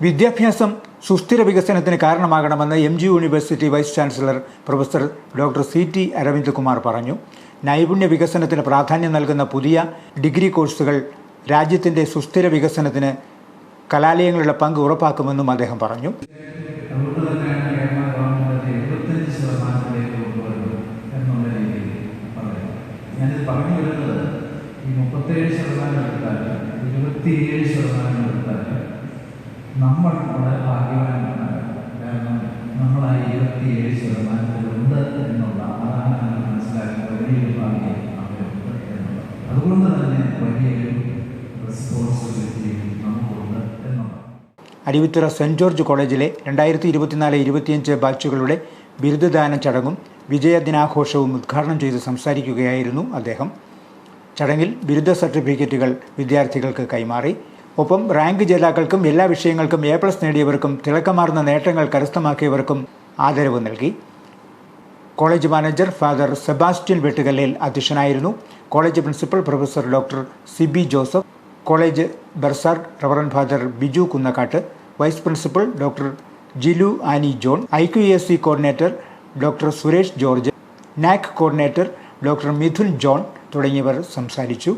വിദ്യാഭ്യാസം സുസ്ഥിര വികസനത്തിന് കാരണമാകണമെന്ന് M G university vice chancellor professor doctor C T Aravindkumar പറഞ്ഞു. നൈപുണ്യ വികസനത്തിന് പ്രാധാന്യം നൽകുന്ന പുതിയ ഡിഗ്രി കോഴ്സുകൾ രാജ്യത്തിന്റെ സുസ്ഥിര വികസനത്തിന് കലാലയങ്ങളുടെ പങ്ക് ഉറപ്പാക്കുമെന്നും അദ്ദേഹം പറഞ്ഞു. ഞാനിത് പറഞ്ഞു വരുന്നത് ഈ മുപ്പത്തേഴ് ശതമാനം ഇരുപത്തിയേഴ് നമ്മൾ വളരെ ഭാഗ്യവാനാണ് കാരണം നമ്മൾ ആ ഇരുപത്തിയേഴ് ശതമാനത്തിലുണ്ട് എന്നുള്ള അതാണ് നമ്മൾ മനസ്സിലാക്കുന്ന വലിയൊരു ഭാഗ്യം അവരുണ്ട് അതുകൊണ്ട് തന്നെ വലിയൊരു റെസ്പോൺസിബിലിറ്റി നമുക്കുണ്ട് എന്നുള്ളത്. അരുവിത്തുറ ജോർജ് കോളേജിലെ രണ്ടായിരത്തി ഇരുപത്തിനാല് ഇരുപത്തിയഞ്ച് ബാച്ചുകളുടെ ബിരുദദാന ചടങ്ങും വിജയദിനാഘോഷവും ഉദ്ഘാടനം ചെയ്ത് സംസാരിക്കുകയായിരുന്നു അദ്ദേഹം. ചടങ്ങിൽ ബിരുദ സർട്ടിഫിക്കറ്റുകൾ വിദ്യാർത്ഥികൾക്ക് കൈമാറി ഒപ്പം റാങ്ക് ജേതാക്കൾക്കും എല്ലാ വിഷയങ്ങൾക്കും എ പ്ലസ് നേടിയവർക്കും തിളക്കമാർന്ന നേട്ടങ്ങൾ കരസ്ഥമാക്കിയവർക്കും ആദരവ് നൽകി. College manager father Sebastian Vettukallil അധ്യക്ഷനായിരുന്നു. College principal professor doctor Sibi Joseph college bursar reverend father Biju Kunnakkattu vice principal doctor Jilu Annie John I Q S C coordinator doctor Suresh George NAAC coordinator doctor Mithun John തുടങ്ങിയവർ സംസാരിച്ചു.